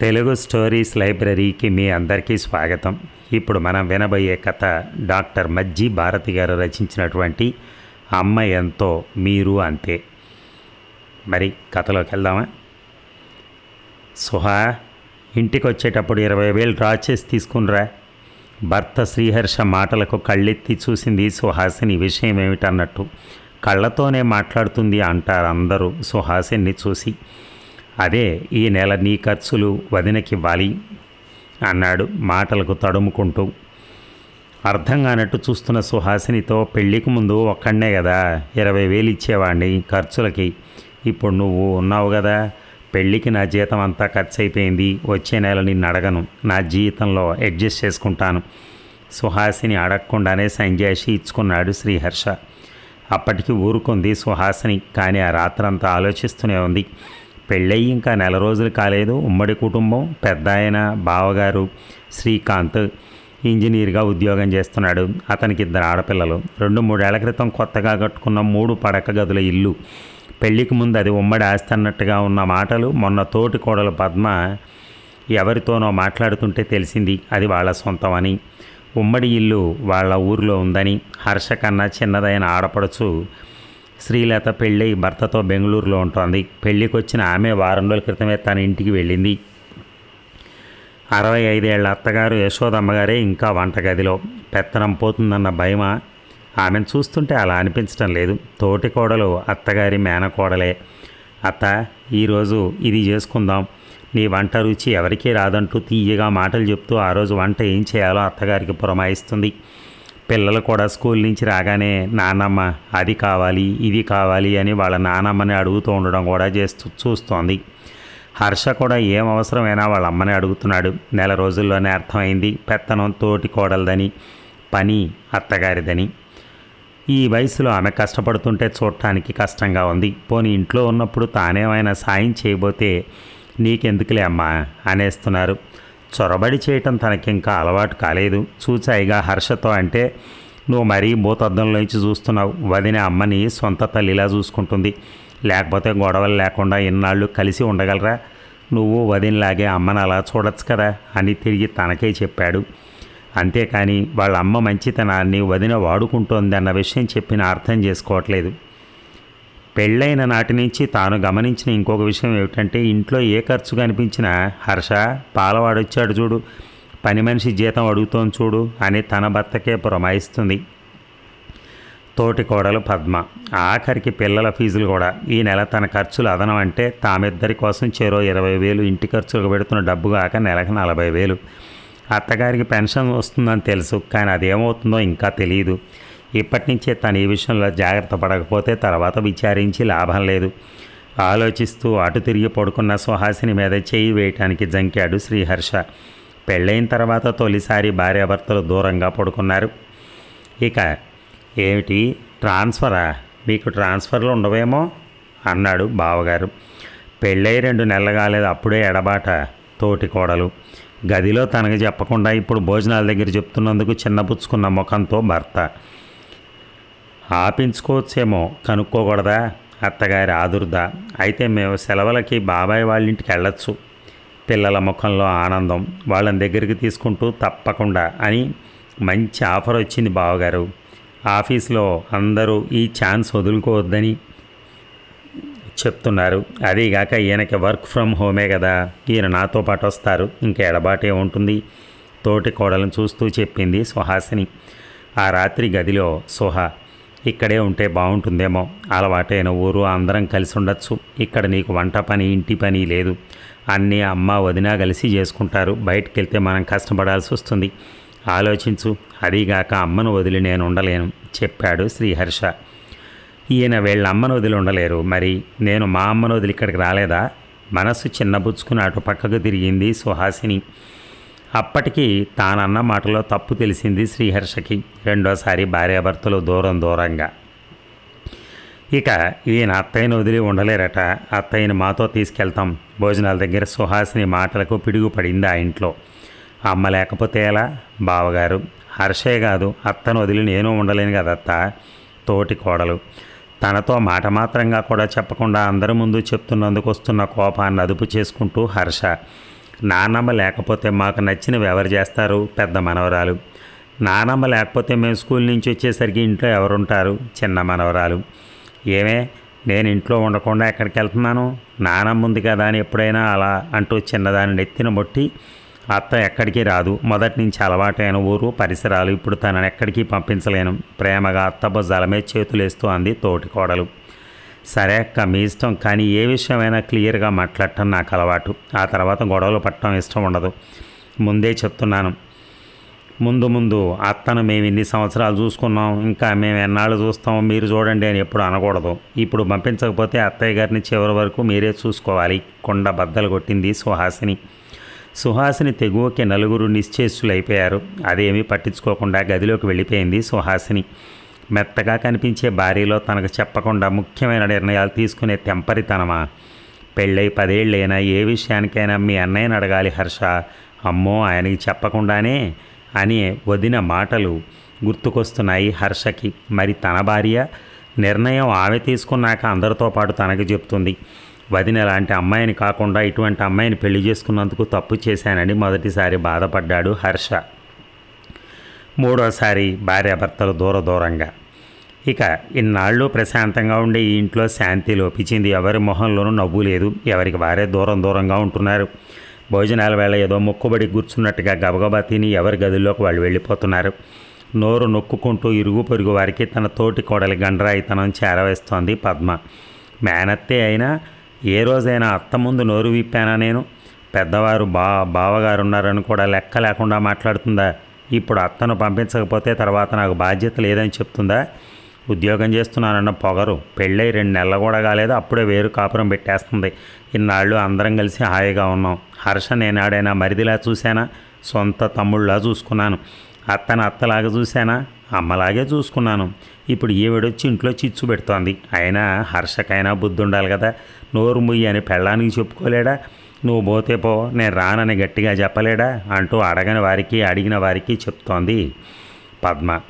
Telugu stories లైబ్రరీకి మీ అందరికీ స్వాగతం. ఇప్పుడు మనం వినబోయే కథ డాక్టర్ మజ్జి భారతి గారు రచించినటువంటి అమ్మ ఎంతో మీరు అంతే. మరి కథలోకి వెళ్దామా? సుహా ఇంటికి వచ్చేటప్పుడు ఇరవై వేలు డ్రా చేసి తీసుకునిరా. భర్త శ్రీహర్ష మాటలకు కళ్ళెత్తి చూసింది సుహాసిని విషయం ఏమిటన్నట్టు కళ్ళతోనే మాట్లాడుతుంది అంటారు అందరూ సుహాసిని చూసి. అదే ఈ నెల నీ ఖర్చులు వదినకివ్వాలి అన్నాడు మాటలకు తడుముకుంటూ. అర్థం కానట్టు చూస్తున్న సుహాసినితో పెళ్ళికి ముందు ఒక్కడనే కదా ఇరవై వేలు ఇచ్చేవాడిని ఖర్చులకి. ఇప్పుడు నువ్వు ఉన్నావు కదా పెళ్ళికి నా జీతం అంతా ఖర్చు అయిపోయింది వచ్చే నెల నిన్ను అడగను నా జీతంలో అడ్జస్ట్ చేసుకుంటాను. సుహాసిని అడగకుండానే సంజాషి ఇచ్చుకున్నాడు శ్రీహర్ష. అప్పటికి ఊరుకుంది సుహాసిని కానీ ఆ రాత్రంతా ఆలోచిస్తూనే ఉంది. పెళ్ళయి ఇంకా నెల రోజులు కాలేదు. ఉమ్మడి కుటుంబం పెద్ద ఆయన బావగారు శ్రీకాంత్ ఇంజనీర్గా ఉద్యోగం చేస్తున్నాడు. అతనికి ఇద్దరు ఆడపిల్లలు. రెండు మూడేళ్ళ క్రితం కొత్తగా కట్టుకున్న మూడు పడక గదుల ఇల్లు. పెళ్ళికి ముందు అది ఉమ్మడి ఆస్తి అన్నట్టుగా ఉన్న మాటలు మొన్న తోటి కోడలు పద్మ ఎవరితోనో మాట్లాడుతుంటే తెలిసింది. అది వాళ్ళ సొంతమని. ఉమ్మడి ఇల్లు వాళ్ళ ఊరిలో ఉందని. హర్ష కన్నా చిన్నదైన ఆడపడుచు శ్రీలత పెళ్ళి భర్తతో బెంగళూరులో ఉంటుంది. పెళ్ళికొచ్చిన ఆమె వారం రోజుల క్రితమే తన ఇంటికి వెళ్ళింది. అరవై ఐదేళ్ళ అత్తగారు యశోదమ్మగారే ఇంకా వంటగదిలో. పెత్తనం పోతుందన్న భయమా ఆమెను చూస్తుంటే అలా అనిపించడం లేదు. తోటి కోడలు అత్తగారి మేనకోడలే. అత్త ఈరోజు ఇది చేసుకుందాం. నీ వంట రుచి ఎవరికీ రాదంటూ తీయగా మాటలు చెప్తూ ఆ రోజు వంట ఏం చేయాలో అత్తగారికి పురమాయిస్తుంది. పిల్లలు కూడా స్కూల్ నుంచి రాగానే నాన్నమ్మ అది కావాలి ఇది కావాలి అని వాళ్ళ నానమ్మని అడుగుతూ ఉండడం కూడా చేస్తూ చూస్తోంది. హర్ష కూడా ఏం అవసరమైనా వాళ్ళ అమ్మని అడుగుతున్నాడు. నెల రోజుల్లోనే అర్థమైంది. పెత్తనం తోటి కోడలదని పని అత్తగారిదని. ఈ వయసులో ఆమె కష్టపడుతుంటే చూడటానికి కష్టంగా ఉంది. పోనీ ఇంట్లో ఉన్నప్పుడు తానేమైనా సాయం చేయబోతే నీకెందుకులే అమ్మా అనేస్తున్నారు. చొరబడి చేయటం తనకింకా అలవాటు కాలేదు. చూచాయిగా హర్షతో అంటే నువ్వు మరీ భూతద్దంలోంచి చూస్తున్నావు. వదిన అమ్మని సొంత తల్లిలా చూసుకుంటుంది. లేకపోతే గొడవలు లేకుండా ఇన్నాళ్ళు కలిసి ఉండగలరా? నువ్వు వదినలాగే అమ్మని అలా చూడొచ్చు కదా అని తిరిగి తనకే చెప్పాడు. అంతేకాని వాళ్ళ అమ్మ మంచితనాన్ని వదిన వాడుకుంటోంది అన్న విషయం చెప్పిన అర్థం చేసుకోవట్లేదు. పెళ్ళైన నాటి నుంచి తాను గమనించిన ఇంకొక విషయం ఏమిటంటే ఇంట్లో ఏ ఖర్చు కనిపించినా హర్ష పాలవాడొచ్చాడు చూడు పని మనిషి జీతం అడుగుతోంది చూడు అని తన భర్తకే పురమాయిస్తుంది. తోటి కోడలు పద్మ. ఆఖరికి పిల్లల ఫీజులు కూడా. ఈ నెల తన ఖర్చులు అదనం అంటే తామిద్దరి కోసం చెరో ఇరవై వేలు ఇంటి ఖర్చులకు పెడుతున్న డబ్బు కాక నెలకు నలభై వేలు. అత్తగారికి పెన్షన్ వస్తుందని తెలుసు కానీ అదేమవుతుందో ఇంకా తెలియదు ఇప్పటి నుంచే తను ఈ విషయంలో జాగ్రత్త పడకపోతే తర్వాత విచారించి లాభం లేదు. ఆలోచిస్తూ అటు తిరిగి పడుకున్న సుహాసిని మీద చేయి వేయటానికి జంకాడు శ్రీహర్ష. పెళ్ళైన తర్వాత తొలిసారి భార్యాభర్తలు దూరంగా పడుకున్నారు. ఇక ఏమిటి? ట్రాన్స్ఫరా? మీకు ట్రాన్స్ఫర్లు ఉండవేమో? అన్నాడు బావగారు. పెళ్ళై రెండు నెలలు కాలేదు అప్పుడే ఎడబాట. తోటి కోడలు. గదిలో తనకు చెప్పకుండా ఇప్పుడు భోజనాల దగ్గర చెప్తున్నందుకు చిన్నపుచ్చుకున్న ముఖంతో భర్త. ఆపించుకోవచ్చేమో కనుక్కోకూడదా? అత్తగారి ఆదుర్ద. అయితే మేము సెలవులకి బాబాయ్ వాళ్ళ ఇంటికి వెళ్ళొచ్చు. పిల్లల ముఖంలో ఆనందం వాళ్ళని దగ్గరికి తీసుకుంటూ తప్పకుండా అని మంచి ఆఫర్ వచ్చింది బావగారు. ఆఫీస్లో అందరూ ఈ ఛాన్స్ వదులుకోవద్దని చెప్తున్నారు. అదీగాక ఈయనకి వర్క్ ఫ్రమ్ హోమే కదా ఈయన నాతో పాటు వస్తారు. ఇంకా ఎడబాటే ఉంటుంది. తోటి కోడలను చూస్తూ చెప్పింది సుహాసిని. ఆ రాత్రి గదిలో సుహ ఇక్కడే ఉంటే బాగుంటుందేమో. అలవాటైన ఊరు అందరం కలిసి ఉండొచ్చు. ఇక్కడ నీకు వంట పని ఇంటి పని లేదు. అన్నీ అమ్మ వదిన కలిసి చేసుకుంటారు. బయటికి వెళ్తే మనం కష్టపడాల్సి వస్తుంది. ఆలోచించు. అదీగాక అమ్మను వదిలి నేను ఉండలేను చెప్పాడు శ్రీహర్ష. ఈయన వీళ్ళ అమ్మను వదిలి ఉండలేరు. మరి నేను మా అమ్మను వదిలి ఇక్కడికి రాలేదా? మనసు చిన్నబుచ్చుకుని అటు పక్కకు తిరిగింది సుహాసిని. అప్పటికి తానన్న మాటలో తప్పు తెలిసింది శ్రీహర్షకి. రెండోసారి భార్యాభర్తలు దూరం దూరంగా. ఇక ఈయన అత్తయ్యను వదిలి ఉండలేరట. అత్తయ్యని మాతో తీసుకెళ్తాం. భోజనాల దగ్గర సుహాసిని మాటలకు పిడుగు పడింది ఆ ఇంట్లో. అమ్మ లేకపోతే ఎలా? బావగారు హర్షే కాదు అత్తను వదిలి నేను ఉండలేను కదత్త తోటి కోడలు. తనతో మాట మాత్రంగా కూడా చెప్పకుండా అందరి ముందు చెప్తున్నందుకు వస్తున్న కోపాన్ని అదుపు చేసుకుంటూ హర్ష నానమ్మ లేకపోతే మాకు నచ్చినవి ఎవరు చేస్తారు? పెద్ద మనవరాలు. నానమ్మ లేకపోతే మేము స్కూల్ నుంచి వచ్చేసరికి ఇంట్లో ఎవరుంటారు? చిన్న మనవరాలు. ఏమే? నేను ఇంట్లో ఉండకుండా ఎక్కడికి వెళ్తున్నాను? నానమ్మ ఉంది కదా అని ఎప్పుడైనా అలా అంటూ చిన్నదాన్ని నెత్తిన మొట్టి అత్త ఎక్కడికి రాదు. మొదటి నుంచి అలవాటైన ఊరు పరిసరాలు ఇప్పుడు తనని ఎక్కడికి పంపించలేను. ప్రేమగా అత్త భుజాలమే చేతులేస్తూ అంది తోటి కోడలు. సరే అక్క మీ ఇష్టం కానీ ఏ విషయమైనా క్లియర్గా మాట్లాడటం నాకు అలవాటు. ఆ తర్వాత గొడవలు పట్టడం ఇష్టం ఉండదు. ముందే చెప్తున్నాను. ముందు ముందు అత్తను మేము ఇన్ని సంవత్సరాలు చూసుకున్నాం ఇంకా మేము ఎన్నాళ్ళు చూస్తాం మీరు చూడండి అని ఎప్పుడు అనకూడదు. ఇప్పుడు పంపించకపోతే అత్తయ్య గారిని చివరి వరకు మీరే చూసుకోవాలి. కొండ బద్దలు కొట్టింది సుహాసిని. సుహాసిని తెగువకి నలుగురు నిశ్చేష్యులైపోయారు అదేమీ పట్టించుకోకుండా గదిలోకి వెళ్ళిపోయింది సుహాసిని. మెత్తగా కనిపించే భార్యలో తనకు చెప్పకుండా ముఖ్యమైన నిర్ణయాలు తీసుకునే తెంపరితనమా పెళ్ళై పదేళ్ళైనా ఏ విషయానికైనా మీ అన్నయ్యని అడగాలి హర్ష. అమ్మో ఆయనకి చెప్పకుండానే? అని వదిన మాటలు గుర్తుకొస్తున్నాయి హర్షకి. మరి తన భార్య? నిర్ణయం ఆమె తీసుకున్నాక అందరితో పాటు తనకి చెప్తుంది. వదిన లాంటి అమ్మాయిని కాకుండా ఇటువంటి అమ్మాయిని పెళ్ళి చేసుకున్నందుకు తప్పు చేశానని మొదటిసారి బాధపడ్డాడు హర్ష. మూడోసారి భార్యాభర్తలు దూర దూరంగా ఇక ఇన్నాళ్ళు ప్రశాంతంగా ఉండే ఈ ఇంట్లో శాంతి లోపించింది. ఎవరి మొహంలోనూ నవ్వు లేదు. ఎవరికి వారే దూరం దూరంగా ఉంటున్నారు. భోజనాల వేళ ఏదో మొక్కుబడి కూర్చున్నట్టుగా గబగబా తిని ఎవరి గదిలోకి వాళ్ళు వెళ్ళిపోతున్నారు. నోరు నొక్కుకుంటూ ఇరుగు పొరుగు వారికి తన తోటి కోడలి గండ్రాయితనం చేరవేస్తోంది పద్మ. మేనత్తే అయినా ఏ రోజైనా అత్త ముందు నోరు విప్పానా నేను? పెద్దవారు బా బావగారు ఉన్నారని కూడా లెక్క లేకుండా మాట్లాడుతుందా? ఇప్పుడు అత్తను పంపించకపోతే తర్వాత నాకు బాధ్యత లేదని చెప్తుందా? ఉద్యోగం చేస్తున్నానన్న పొగరు. పెళ్ళై రెండు నెలలు కూడా కాలేదు అప్పుడే వేరు కాపురం పెట్టేస్తుంది. ఇన్నాళ్ళు అందరం కలిసి హాయిగా ఉన్నాం. హర్ష నేనాడైనా మరిదిలా చూశానా? సొంత తమ్ముళ్ళలా చూసుకున్నాను. అత్తను అత్తలాగా చూశానా? అమ్మలాగే చూసుకున్నాను. ఇప్పుడు ఈవిడొచ్చి ఇంట్లో చిచ్చు పెడుతోంది. అయినా హర్షకైనా బుద్ధి ఉండాలి కదా. నోరు ముయ్యి అని పెళ్ళానికి చెప్పుకోలేడా? నువ్వు పోతే పో నేను రానని గట్టిగా చెప్పలేడా? అంటూ అడగని వారికి అడిగిన వారికి చెప్తోంది పద్మ.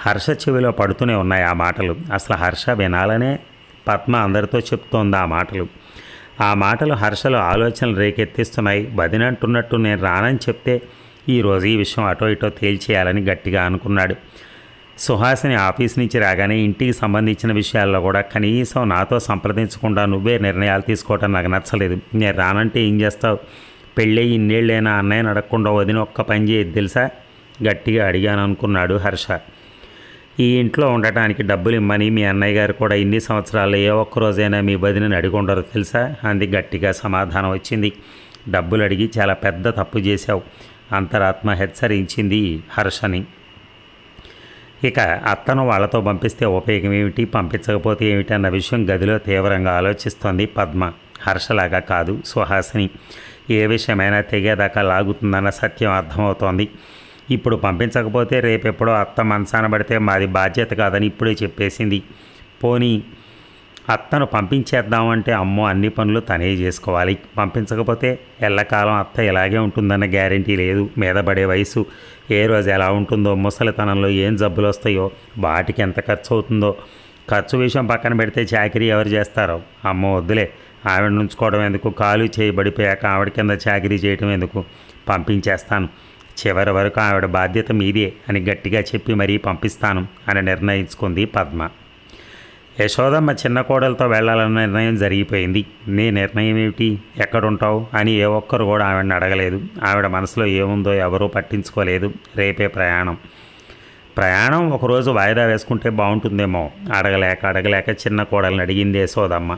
హర్ష చెవిలో పడుతూనే ఉన్నాయి ఆ మాటలు. అసలు హర్ష వినాలనే పద్మ అందరితో చెప్తోంది ఆ మాటలు. ఆ మాటలు హర్షలో ఆలోచనలు రేకెత్తిస్తున్నాయి. వదినంటున్నట్టు నేను రానని చెప్తే ఈరోజు ఈ విషయం అటో ఇటో తేల్చేయాలని గట్టిగా అనుకున్నాడు. సుహాసిని ఆఫీస్ నుంచి రాగానే ఇంటికి సంబంధించిన విషయాల్లో కూడా కనీసం నాతో సంప్రదించకుండా నువ్వే నిర్ణయాలు తీసుకోవటం నాకు నచ్చలేదు. నేను రానంటే ఏం చేస్తావు? పెళ్ళి ఇన్నేళ్ళైనా అన్నయ్య అడగకుండా వదిన ఒక్క పని చేయదు తెలుసా? గట్టిగా అడిగాను అనుకున్నాడు హర్ష. ఈ ఇంట్లో ఉండటానికి డబ్బులు ఇమ్మని మీ అన్నయ్య గారు కూడా ఇన్ని సంవత్సరాలు ఏ ఒక్కరోజైనా మీ వదినని అడిగి ఉండరు తెలుసా? అంది గట్టిగా సమాధానం వచ్చింది. డబ్బులు అడిగి చాలా పెద్ద తప్పు చేశావు. అంతరాత్మ హెచ్చరించింది హర్షని. ఇక అత్తను వాళ్ళతో పంపిస్తే ఉపయోగం ఏమిటి? పంపించకపోతే ఏమిటి అన్న విషయం గదిలో తీవ్రంగా ఆలోచిస్తోంది పద్మ. హర్షలాగా కాదు సుహాసిని. ఏ విషయమైనా తెగేదాకా లాగుతుందన్న సత్యం అర్థమవుతోంది. ఇప్పుడు పంపించకపోతే రేపెప్పుడో అత్త మనసాన పడితే మాది బాధ్యత కాదని ఇప్పుడే చెప్పేసింది. పోనీ అత్తను పంపించేద్దామంటే అమ్మో అన్ని పనులు తనే చేసుకోవాలి. పంపించకపోతే ఎల్లకాలం అత్త ఇలాగే ఉంటుందన్న గ్యారంటీ లేదు. మీద పడే వయసు. ఏ రోజు ఎలా ఉంటుందో ముసలితనంలో ఏం జబ్బులు వస్తాయో వాటికి ఎంత ఖర్చు అవుతుందో. ఖర్చు విషయం పక్కన పెడితే చాకరీ ఎవరు చేస్తారో? అమ్మ వద్దులే. ఆవిడ నుంచుకోవడం ఎందుకు? కాలు చేయబడిపోయాక ఆవిడ కింద చాకరీ చేయటం ఎందుకు? పంపించేస్తాను. చివరి వరకు ఆవిడ బాధ్యత మీదే అని గట్టిగా చెప్పి మరీ పంపిస్తాను అని నిర్ణయించుకుంది పద్మ. యశోదమ్మ చిన్న కోడలతో వెళ్ళాలన్న నిర్ణయం జరిగిపోయింది. నీ నిర్ణయం ఏమిటి? ఎక్కడుంటావు? అని ఏ ఒక్కరు కూడా ఆవిడని అడగలేదు. ఆవిడ మనసులో ఏముందో ఎవరూ పట్టించుకోలేదు. రేపే ప్రయాణం. ప్రయాణం ఒకరోజు వాయిదా వేసుకుంటే బాగుంటుందేమో? అడగలేక అడగలేక చిన్న కోడల్ని అడిగింది యశోదమ్మ.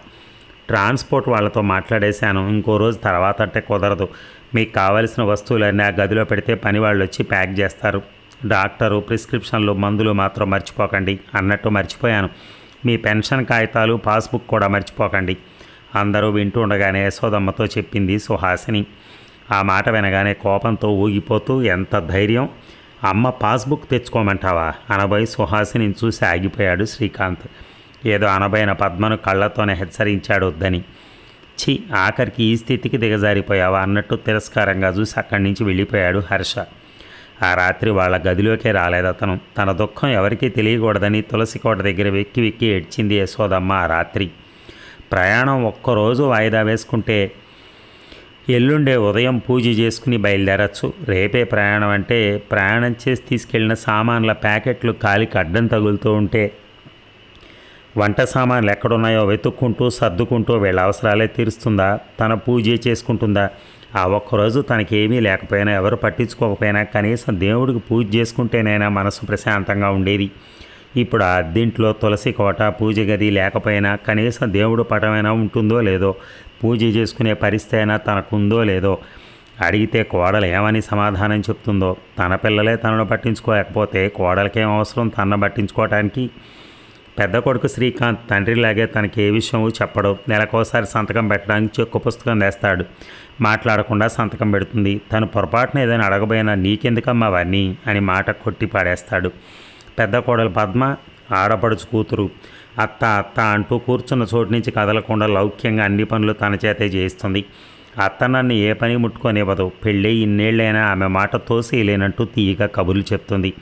ట్రాన్స్పోర్ట్ వాళ్ళతో మాట్లాడేశాను. ఇంకో రోజు తర్వాత అంటే కుదరదు. మీకు కావలసిన వస్తువులన్నీ ఆ గదిలో పెడితే పని వాళ్ళు వచ్చి ప్యాక్ చేస్తారు. డాక్టరు ప్రిస్క్రిప్షన్లు మందులు మాత్రం మర్చిపోకండి అన్నట్టు మర్చిపోయాను. మీ పెన్షన్ కాగితాలు పాస్బుక్ కూడా మర్చిపోకండి. అందరూ వింటూ ఉండగానే యశోదమ్మతో చెప్పింది సుహాసిని. ఆ మాట వినగానే కోపంతో ఊగిపోతూ ఎంత ధైర్యం! అమ్మ పాస్బుక్ తెచ్చుకోమంటావా? అనబోయి సుహాసిని చూసి ఆగిపోయాడు శ్రీకాంత్. ఏదో అనబైన పద్మను కళ్ళతోనే హెచ్చరించాడు వద్దని ఛీ ఆఖరికి ఈ స్థితికి దిగజారిపోయావా? అన్నట్టు తిరస్కారంగా చూసి అక్కడి నుంచి వెళ్ళిపోయాడు హర్ష. ఆ రాత్రి వాళ్ళ గదిలోకే రాలేదు అతను. తన దుఃఖం ఎవరికీ తెలియకూడదని తులసి కోట దగ్గర వెక్కి వెక్కి ఏడ్చింది యశోదమ్మ ఆ రాత్రి. ప్రయాణం ఒక్కరోజు వాయిదా వేసుకుంటే ఎల్లుండే ఉదయం పూజ చేసుకుని బయలుదేరచ్చు. రేపే ప్రయాణం అంటే ప్రయాణం చేసి తీసుకెళ్ళిన సామాన్ల ప్యాకెట్లు కాలికి అడ్డం తగులుతూ ఉంటే వంట సామాన్లు ఎక్కడున్నాయో వెతుక్కుంటూ సర్దుకుంటూ వీళ్ళ అవసరాలే తీరుస్తుందా? తన పూజ చేసుకుంటుందా? ఆ ఒక్కరోజు తనకేమీ లేకపోయినా ఎవరు పట్టించుకోకపోయినా కనీసం దేవుడికి పూజ చేసుకుంటేనైనా మనసు ప్రశాంతంగా ఉండేది. ఇప్పుడు ఆ అద్దీంట్లో తులసి కోట పూజ గది లేకపోయినా కనీసం దేవుడు పటమైనా ఉంటుందో లేదో పూజ చేసుకునే పరిస్థితి అయినా తనకుందో లేదో అడిగితే కోడలు ఏమని సమాధానం చెప్తుందో తన పిల్లలే తనను పట్టించుకోలేకపోతే కోడలకేం అవసరం తనను పట్టించుకోవటానికి? పెద్ద కొడుకు శ్రీకాంత్ తండ్రిలాగే తనకి ఏ విషయం చెప్పడు. నెలకోసారి సంతకం పెట్టడానికి చెక్కు పుస్తకం తెస్తాడు మాట్లాడకుండా సంతకం పెడుతుంది. తను పొరపాటున ఏదైనా అడగబోయినా నీకెందుకమ్మా అవన్నీ? అని మాట కొట్టి పాడేస్తాడు పెద్ద కోడలు పద్మ ఆడపడుచు కూతురు. అత్త అత్త అంటూ కూర్చున్న చోటు నుంచి కదలకుండా లౌక్యంగా అన్ని పనులు తన చేతే చేయిస్తుంది. అత్త నన్ను ఏ పని ముట్టుకొనివ్వదు. పెళ్ళి ఇన్నేళ్ళైనా ఆమె మాట తోసి తీయగా కబుర్లు చెప్తుంది.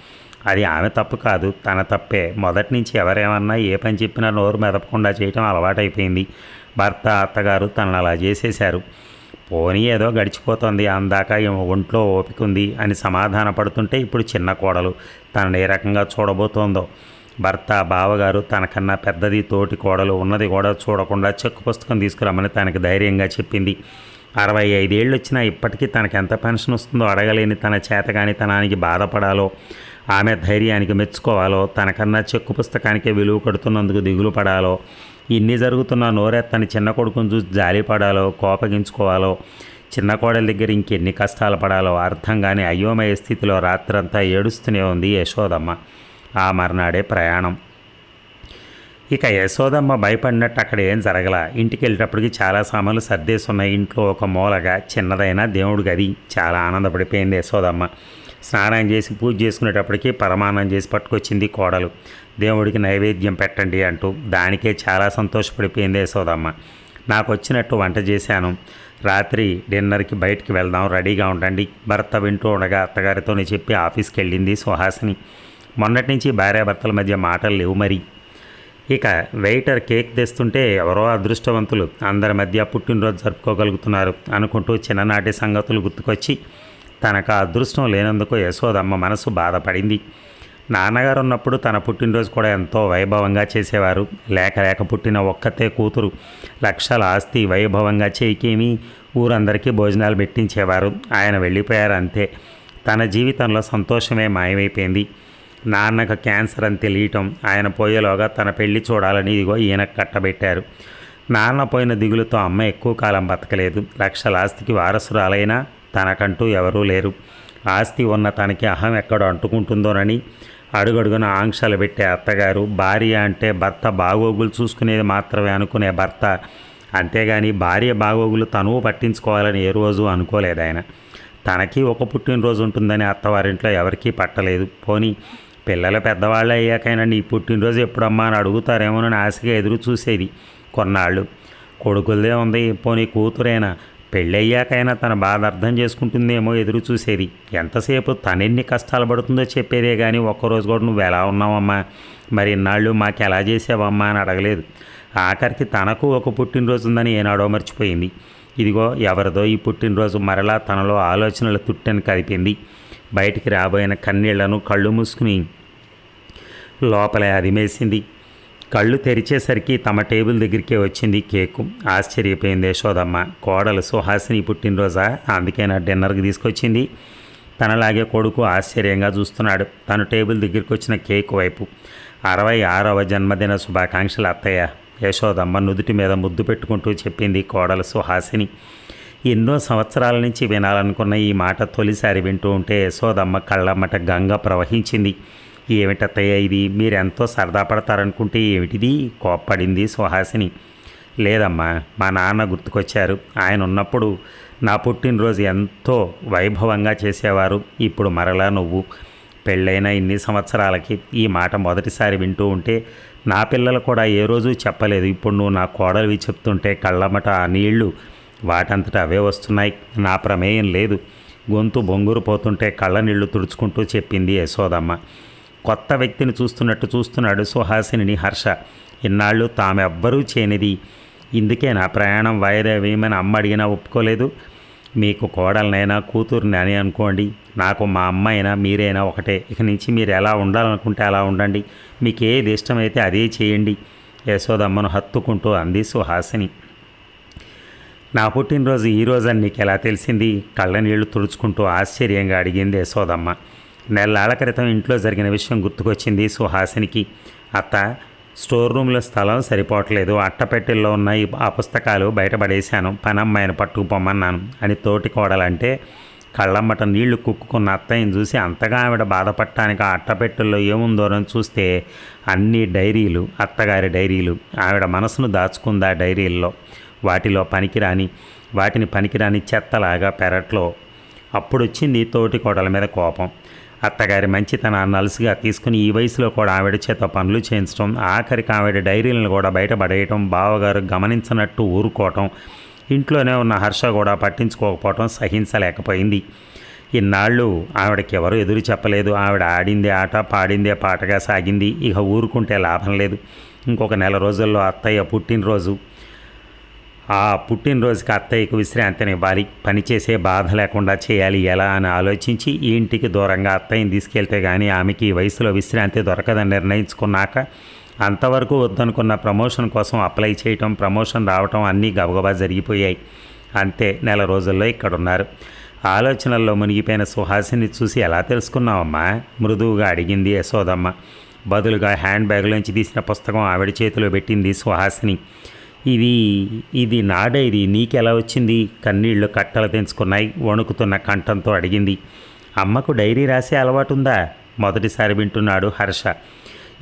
అది ఆమె తప్పు కాదు తన తప్పే. మొదటి నుంచి ఎవరేమన్నా ఏ పని చెప్పినా నోరు మెదపకుండా చేయటం అలవాటైపోయింది. భర్త అత్తగారు తనను అలా చేసేశారు. పోనీ ఏదో గడిచిపోతుంది అందాక ఒంట్లో ఒంట్లో ఓపికంది అని సమాధాన పడుతుంటే ఇప్పుడు చిన్న కోడలు తనని ఏ రకంగా చూడబోతోందో. భర్త బావగారు తనకన్నా పెద్దది తోటి కోడలు ఉన్నది కూడా చూడకుండా చెక్కు పుస్తకం తీసుకురమ్మని తనకి ధైర్యంగా చెప్పింది. అరవై ఐదేళ్ళు వచ్చినా ఇప్పటికీ తనకెంత ఎంత పెన్షన్ వస్తుందో అడగలేని తన చేతగాని తనానికి బాధపడాలో ఆమె ధైర్యానికి మెచ్చుకోవాలో తనకన్నా చెక్కు పుస్తకానికే విలువ కడుతున్నందుకు దిగులు పడాలో ఇన్ని జరుగుతున్న నోరెత్తని చిన్న కొడుకును చూసి జాలిపడాలో కోపగించుకోవాలో చిన్న కోడల దగ్గర ఇంకెన్ని కష్టాలు పడాలో అర్థం కాని అయోమయ స్థితిలో రాత్రంతా ఏడుస్తూనే ఉంది యశోదమ్మ. ఆ మర్నాడే ప్రయాణం. ఇక యశోదమ్మ భయపడినట్టు అక్కడ ఏం జరగల. ఇంటికి వెళ్ళేటప్పటికి చాలా సామాన్లు సర్దేసున్నాయి. ఇంట్లో ఒక మూలగా చిన్నదైన దేవుడి గది. చాలా ఆనందపడిపోయింది యశోదమ్మ. స్నానం చేసి పూజ చేసుకునేటప్పటికి పరమాన్నం చేసి పట్టుకొచ్చింది కోడలు. దేవుడికి నైవేద్యం పెట్టండి అంటూ దానికే చాలా సంతోషపడిపోయింది యశోదమ్మ. నాకు వచ్చినట్టు వంట చేశాను. రాత్రి డిన్నర్కి బయటికి వెళ్దాం రెడీగా ఉండండి. భర్త వింటూ ఉండగా అత్తగారితోనే చెప్పి ఆఫీస్కి వెళ్ళింది సుహాసిని. మొన్నటి నుంచి భార్యాభర్తల మధ్య మాటలు లేవు మరి. ఇక వెయిటర్ కేక్ తెస్తుంటే ఎవరో అదృష్టవంతులు. అందరి మధ్య పుట్టినరోజు జరుపుకోగలుగుతున్నారు అనుకుంటూ చిన్ననాటి సంగతులు గుర్తుకొచ్చి తనకు అదృష్టం లేనందుకు యశోదమ్మ మనసు బాధపడింది. నాన్నగారు ఉన్నప్పుడు తన పుట్టినరోజు కూడా ఎంతో వైభవంగా చేసేవారు. లేక లేక పుట్టిన ఒక్కతే కూతురు. లక్షల ఆస్తి వైభవంగా చేయికేమి ఊరందరికీ భోజనాలు పెట్టించేవారు. ఆయన వెళ్ళిపోయారు అంతే. తన జీవితంలో సంతోషమే మాయమైపోయింది. నాన్నకు క్యాన్సర్ అని తెలియటం ఆయన పోయేలోగా తన పెళ్ళి చూడాలని ఇదిగో ఈయన కట్టబెట్టారు. నాన్న పోయిన దిగులుతో అమ్మ ఎక్కువ కాలం బతకలేదు. లక్షల ఆస్తికి వారసురాలైనా తనకంటూ ఎవరూ లేరు. ఆస్తి ఉన్న తనకి అహం ఎక్కడ అంటుకుంటుందోనని అడుగడుగున ఆంక్షలు పెట్టే అత్తగారు భార్య అంటే భర్త బాగోగులు చూసుకునేది మాత్రమే అనుకునే భర్త. అంతేగాని భార్య బాగోగులు తనువు పట్టించుకోవాలని ఏ రోజు అనుకోలేదు ఆయన. తనకి ఒక పుట్టినరోజు ఉంటుందని అత్తవారింట్లో ఎవరికీ పట్టలేదు. పోనీ పిల్లలు పెద్దవాళ్ళు అయ్యాకైనా నీ పుట్టినరోజు ఎప్పుడమ్మా అని అడుగుతారేమోనని ఆశగా ఎదురు చూసేది కొన్నాళ్ళు. కొడుకులదే ఉంది పోనీ కూతురైనా? పెళ్ళయ్యాకైనా తన బాధ అర్థం చేసుకుంటుందేమో ఎదురు చూసేది. ఎంతసేపు తనెన్ని కష్టాలు పడుతుందో చెప్పేదే కానీ ఒక్కరోజు కూడా నువ్వు ఎలా ఉన్నావమ్మా? మరి ఇన్నాళ్ళు మాకు ఎలా చేసావమ్మా అని అడగలేదు. ఆఖరికి తనకు ఒక పుట్టినరోజు ఉందని ఏనాడో మర్చిపోయింది. ఇదిగో ఎవరిదో ఈ పుట్టినరోజు మరలా తనలో ఆలోచనల తుట్టని కలిపింది బయటికి రాబోయిన కన్నీళ్ళను కళ్ళు మూసుకుని లోపలే అదిమేసింది. కళ్ళు తెరిచేసరికి తమ టేబుల్ దగ్గరికే వచ్చింది కేకు. ఆశ్చర్యపోయింది యశోదమ్మ. కోడలు సుహాసిని పుట్టినరోజా? అందుకే నా డిన్నర్కి తీసుకొచ్చింది? తనలాగే కొడుకు ఆశ్చర్యంగా చూస్తున్నాడు. తను టేబుల్ దగ్గరికి వచ్చిన కేక్ వైపు. అరవై ఆరవ జన్మదిన శుభాకాంక్షలు అత్తయ్య. యశోదమ్మ నుదుటి మీద ముద్దు పెట్టుకుంటూ చెప్పింది కోడల సుహాసిని. ఎన్నో సంవత్సరాల నుంచి వినాలనుకున్న ఈ మాట తొలిసారి వింటూ ఉంటే యశోదమ్మ కళ్ళమ్మట గంగ ప్రవహించింది. ఏమిటత్తయ్య ఇది? మీరెంతో సరదా పడతారనుకుంటే ఏమిటిది? కోప్పడింది సుహాసిని. లేదమ్మా మా నాన్న గుర్తుకొచ్చారు. ఆయన ఉన్నప్పుడు నా పుట్టినరోజు ఎంతో వైభవంగా చేసేవారు. ఇప్పుడు మరలా నువ్వు. పెళ్ళైన ఇన్ని సంవత్సరాలకి ఈ మాట మొదటిసారి వింటూ ఉంటే నా పిల్లలు కూడా ఏ రోజు చెప్పలేదు. ఇప్పుడు నువ్వు నా కోడలివి చెప్తుంటే కళ్ళమట ఆ నీళ్ళు వాటంతట అవే వస్తున్నాయి. నా ప్రమేయం లేదు. గొంతు బొంగురు పోతుంటే కళ్ళ నీళ్ళు తుడుచుకుంటూ చెప్పింది యశోదమ్మ. కొత్త వ్యక్తిని చూస్తున్నట్టు చూస్తున్నాడు సుహాసిని హర్ష ఇన్నాళ్ళు తామెవ్వరూ చేయనిది. ఇందుకే నా ప్రయాణం వాయిదా వేయమని అమ్మ అడిగినా ఒప్పుకోలేదు. మీకు కోడలనైనా కూతురుని అని అనుకోండి. నాకు మా అమ్మ అయినా మీరైనా ఒకటే. ఇక నుంచి మీరు ఎలా ఉండాలనుకుంటే అలా ఉండండి. మీకు ఏది ఇష్టమైతే అదే చేయండి. యశోదమ్మను హత్తుకుంటూ అంది సుహాసిని. నా పుట్టినరోజు ఈరోజు అని నీకు ఎలా తెలిసింది? కళ్ళ నీళ్ళు తుడుచుకుంటూ ఆశ్చర్యంగా అడిగింది యశోదమ్మ. నెలల క్రితం ఇంట్లో జరిగిన విషయం గుర్తుకొచ్చింది సుహాసినికి. అత్త స్టోర్ రూమ్లో స్థలం సరిపోవట్లేదు. అట్టపెట్టెల్లో ఉన్న ఆ పుస్తకాలు బయటపడేశాను. పనమ్మాయిని పట్టుకుపోమన్నాను. అని తోటి కోడలంటే కళ్ళమ్మట నీళ్ళు కుక్కుకున్న అత్తయ్యని చూసి అంతగా ఆవిడ బాధపడటానికి ఆ అట్టపెట్టెల్లో ఏముందోనని చూస్తే అన్ని డైరీలు అత్తగారి డైరీలు ఆవిడ మనసును దాచుకుందా డైరీల్లో. వాటిలో పనికిరాని వాటిని పనికిరాని చెత్తలాగా పెరట్లో. అప్పుడొచ్చింది తోటి కోడల మీద కోపం. అత్తగారి మంచితనాన్ని అలసిగా తీసుకుని ఈ వయసులో కూడా ఆవిడ చేత పనులు చేయించడం ఆఖరికి ఆవిడ డైరీలను కూడా బయటపడేయటం బావగారు గమనించినట్టు ఊరుకోవటం ఇంట్లోనే ఉన్న హర్ష కూడా పట్టించుకోకపోవటం సహించలేకపోయింది. ఇన్నాళ్ళు ఆవిడకి ఎవరు ఎదురు చెప్పలేదు. ఆవిడ ఆడిందే ఆట పాడిందే పాటగా సాగింది. ఇక ఊరుకుంటే లాభం లేదు. ఇంకొక నెల రోజుల్లో అత్తయ్య పుట్టినరోజు. ఆ పుట్టినరోజుకి అత్తయ్యకు విశ్రాంతినివ్వాలి పనిచేసే బాధ లేకుండా చేయాలి ఎలా అని ఆలోచించి ఈ ఇంటికి దూరంగా అత్తయ్యని తీసుకెళ్తే కానీ ఆమెకి ఈ వయసులో విశ్రాంతి దొరకదని నిర్ణయించుకున్నాక అంతవరకు వద్దనుకున్న ప్రమోషన్ కోసం అప్లై చేయటం ప్రమోషన్ రావటం అన్నీ గబగబా జరిగిపోయాయి. అంతే నెల రోజుల్లో ఇక్కడున్నారు. ఆలోచనల్లో మునిగిపోయిన సుహాసిని చూసి ఎలా తెలుసుకున్నావమ్మా? మృదువుగా అడిగింది యశోదమ్మ. బదులుగా హ్యాండ్ బ్యాగ్లోంచి తీసిన పుస్తకం ఆవిడ చేతిలో పెట్టింది సుహాసిని. ఇది ఇది నా డైరీ నీకెలా వచ్చింది? కన్నీళ్ళు కట్టలు తెంచుకున్నాయి వణుకుతున్న కంఠంతో అడిగింది. అమ్మకు డైరీ రాసే అలవాటు ఉందా మొదటిసారి వింటున్నాడు హర్ష.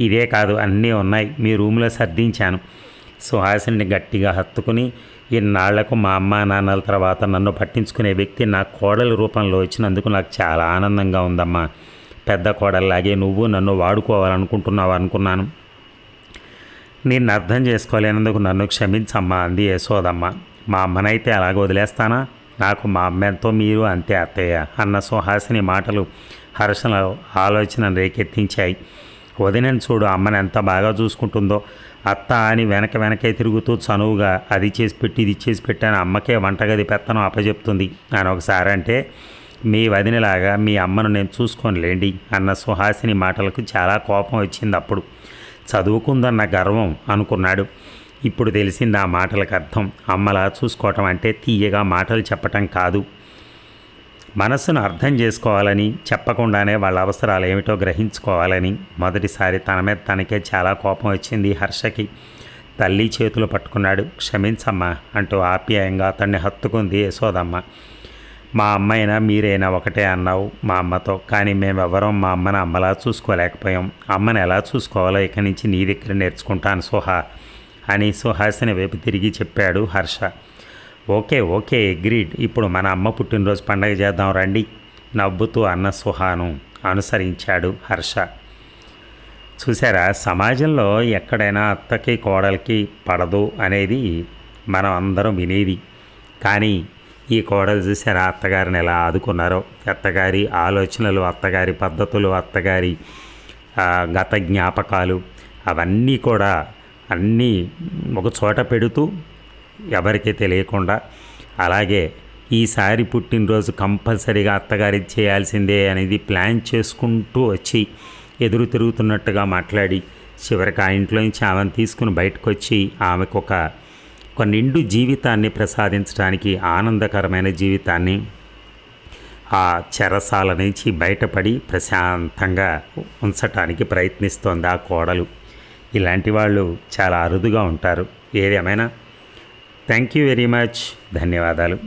ఇదే కాదు అన్నీ ఉన్నాయి. మీ రూమ్లో సర్దించాను. సుహాసిని గట్టిగా హత్తుకుని ఇన్నాళ్ళకు మా అమ్మ నాన్నల తర్వాత నన్ను పట్టించుకునే వ్యక్తి నా కోడల రూపంలో వచ్చినందుకు నాకు చాలా ఆనందంగా ఉందమ్మా. పెద్ద కోడల్లాగే నువ్వు నన్ను వాడుకోవాలనుకుంటున్నావు అనుకున్నాను. నిన్ను అర్థం చేసుకోలేనందుకు నన్ను క్షమించమ్మా అంది యశోదమ్మ. మా అమ్మనైతే అలాగ వదిలేస్తానా? నాకు మా అమ్మ ఎంతో మీరు అంతే అత్తయ్య అన్న సుహాసిని మాటలు హర్షణ ఆలోచన రేకెత్తించాయి. వదినని చూడు అమ్మని ఎంత బాగా చూసుకుంటుందో. అత్త అని వెనక వెనకే తిరుగుతూ చనువుగా అది చేసి పెట్టి ఇది చేసి పెట్టాను అమ్మకే వంటగది పెత్తనం అప్పచెప్తుంది అని ఒకసారి అంటే మీ వదినలాగా మీ అమ్మను నేను చూసుకోనిలేండి అన్న సుహాసిని మాటలకు చాలా కోపం వచ్చింది అప్పుడు. చదువుకుందన్న గర్వం అనుకున్నాడు. ఇప్పుడు తెలిసింది ఆ మాటలకు అర్థం. అమ్మలా చూసుకోవటం అంటే తీయగా మాటలు చెప్పటం కాదు. మనస్సును అర్థం చేసుకోవాలని చెప్పకుండానే వాళ్ళ అవసరాలు ఏమిటో గ్రహించుకోవాలని మొదటిసారి తన మీద తనకే చాలా కోపం వచ్చింది హర్షకి. తల్లి చేతులు పట్టుకున్నాడు. క్షమించమ్మా అంటూ ఆప్యాయంగా అతన్ని హత్తుకుంది యశోదమ్మ. మా అమ్మైనా మీరైనా ఒకటే అన్నావు మా అమ్మతో. కానీ మేమెవరం మా అమ్మని అమ్మలా చూసుకోలేకపోయాం. అమ్మని ఎలా చూసుకోవాలో ఇక నుంచి నీ దగ్గర నేర్చుకుంటాను సుహా అని సుహాసిని వైపు తిరిగి చెప్పాడు హర్ష. Okay okay agreed. ఇప్పుడు మన అమ్మ పుట్టినరోజు పండగ చేద్దాం రండి నవ్వుతూ అన్న సుహాను అనుసరించాడు హర్ష. చూసారా సమాజంలో ఎక్కడైనా అత్తకి కోడలికి పడదు అనేది మనం అందరం వినేది. కానీ ఈ కోడలు చూసారా అత్తగారిని ఎలా ఆదుకున్నారో? అత్తగారి ఆలోచనలు అత్తగారి పద్ధతులు అత్తగారి గత జ్ఞాపకాలు అవన్నీ కూడా అన్నీ ఒక చోట పెడుతూ ఎవరికీ తెలియకుండా అలాగే ఈసారి పుట్టినరోజు కంపల్సరీగా అత్తగారి చేయాల్సిందే అనేది ప్లాన్ చేసుకుంటూ వచ్చి ఎదురు తిరుగుతున్నట్టుగా మాట్లాడి చివరికి ఆ ఇంట్లో నుంచి ఆమెను తీసుకుని బయటకు వచ్చి ఆమెకు ఒక ఒక నిండు జీవితాన్ని ప్రసాదించడానికి ఆనందకరమైన జీవితాన్ని ఆ చెరసాల నుంచి బయటపడి ప్రశాంతంగా ఉంచటానికి ప్రయత్నిస్తోంది ఆ కోడలు. ఇలాంటి వాళ్ళు చాలా అరుదుగా ఉంటారు. ఏదేమైనా థ్యాంక్ యూ వెరీ మచ్ ధన్యవాదాలు.